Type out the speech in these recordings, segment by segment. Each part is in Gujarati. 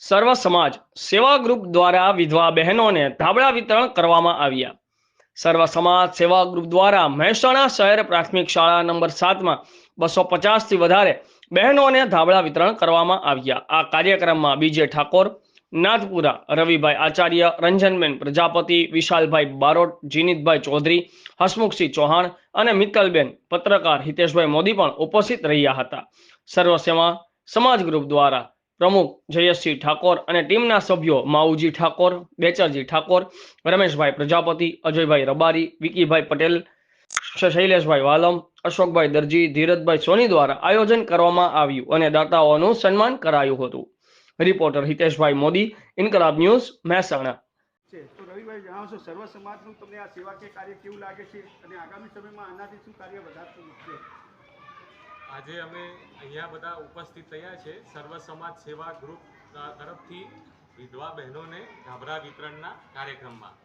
સર્વ સમાજ સેવા ગ્રુપ દ્વારા વિધવા બહેનોને ધાબળા વિતરણ કરવામાં આવ્યા. સર્વ સમાજ સેવા ગ્રુપ દ્વારા મહેસાણા શહેર પ્રાથમિક શાળા નંબર સાતમાં બસો પચાસથી વધારે બહેનોને ધાબળા વિતરણ કરવામાં આવ્યા. આ કાર્યક્રમમાં બીજે ઠાકોર, નાથપુરા, રવિભાઈ આચાર્ય, રંજનબેન પ્રજાપતિ, વિશાલભાઈ બારોટ, જીનીતભાઈ ચૌધરી, હસમુખસિંહ ચૌહાણ અને મિત્તલબેન પત્રકાર હિતેશભાઈ મોદી પણ ઉપસ્થિત રહ્યા હતા. સર્વ સેવા સમાજ ગ્રુપ દ્વારા પ્રમુખ જયસિંહ ઠાકોર અને ટીમના સભ્યો માઉજી ઠાકોર, બેચરજી ઠાકોર, રમેશભાઈ પ્રજાપતિ, અજયભાઈ રબારી, વિકીભાઈ પટેલ શૈલેષભાઈ વાલમ, અશોકભાઈ દરજી, ધીરજભાઈ સોની દ્વારા આયોજન કરવામાં આવ્યું અને દાતાઓનું સન્માન કરાયું હતું. Reporter Hiteshbhai Modi, Inquilab news, Mehsana. સર્વ સમાજનું તમને આ સેવાકીય કાર્ય કેવું લાગે છે અને આગામી સમયમાં આનાથી શું કાર્ય વધારતું છે? આજે અમે અહીંયા બધા ઉપસ્થિત થયા છે. સર્વ સમાજ સેવા ગ્રુપ તરફથી વિધવા બહેનોને ગાભરા વિતરણના કાર્યક્રમમાં.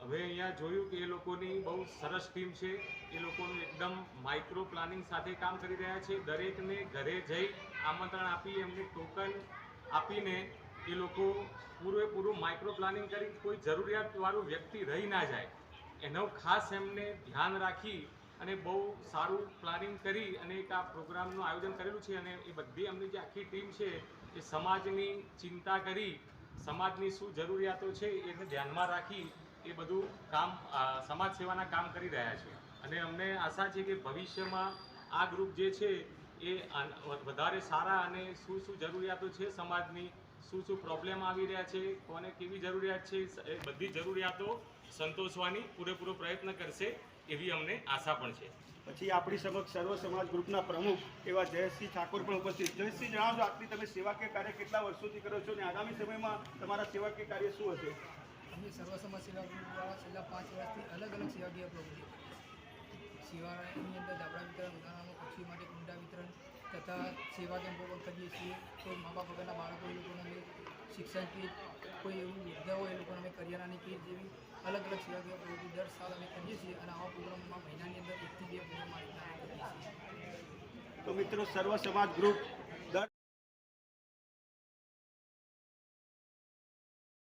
હવે અહીંયા જોયું કે એ લોકોની બહુ સરસ ટીમ છે. એ લોકોનું એકદમ માઇક્રો પ્લાનિંગ સાથે કામ કરી રહ્યા છે. દરેકને ઘરે જઈ આમંત્રણ આપી, એમને ટોકન આપીને એ લોકો પૂરેપૂરું માઇક્રો પ્લાનિંગ કરી, કોઈ જરૂરિયાતવાળું વ્યક્તિ રહી ના જાય. એનો ખાસ એમને ધ્યાન રાખી અને બહુ સારું પ્લાનિંગ કરી અને એક આ પ્રોગ્રામનું આયોજન કરેલું છે અને એ બધી એમની જે આખી ટીમ છે એ સમાજની ચિંતા કરી, સમાજની શું જરૂરિયાતો છે એને ધ્યાનમાં રાખી એ બધું કામ સમાજ સેવાના કામ કરી રહ્યા છે. અને અમને આશા છે કે ભવિષ્યમાં આ ગ્રુપ જે છે એ વધારે સારા અને શું શું જરૂરિયાતો છે સમાજની, શું શું પ્રોબ્લેમ આવી રહ્યા છે, કોને કેવી જરૂરિયાત છે, એ બધી જરૂરિયાતો સંતોષવાની પૂરેપૂરો પ્રયત્ન કરશે. એવી અમને આશા પણ છે. પછી આપણી સમક્ષ સર્વ સમાજ ગ્રુપના પ્રમુખ એવા જયસિંહ ઠાકોર પણ ઉપસ્થિત. જયસિંહ જણાવશો આટલી તમે સેવાકીય કાર્ય કેટલા વર્ષોથી કરો છો અને આગામી સમયમાં તમારા સેવાકીય કાર્ય શું હશે? અમે સર્વ સમાજ સેવા ગ્રુપ દ્વારા છેલ્લા પાંચ વર્ષથી અલગ અલગ સેવાકીય પ્રવૃત્તિ સેવાની અંદર દાબડા વિતરણ ઉદાહરણમાં પક્ષી માટે કુંડા વિતરણ તથા સેવા કેમ્પો પણ કરીએ છીએ. કોઈ મા બાપ વગરના બાળકો એ લોકોને અમે શિક્ષણ કોઈ એવું વૃદ્ધ હોય એ લોકોને અમે જેવી અલગ પ્રવૃત્તિ દર સાલ અમે કરીએ છીએ અને આવા પ્રોગ્રામમાં મહિનાની અંદર એકથી બે પ્રોગ્રામ તો મિત્રો સર્વ સમાજ ગ્રુપ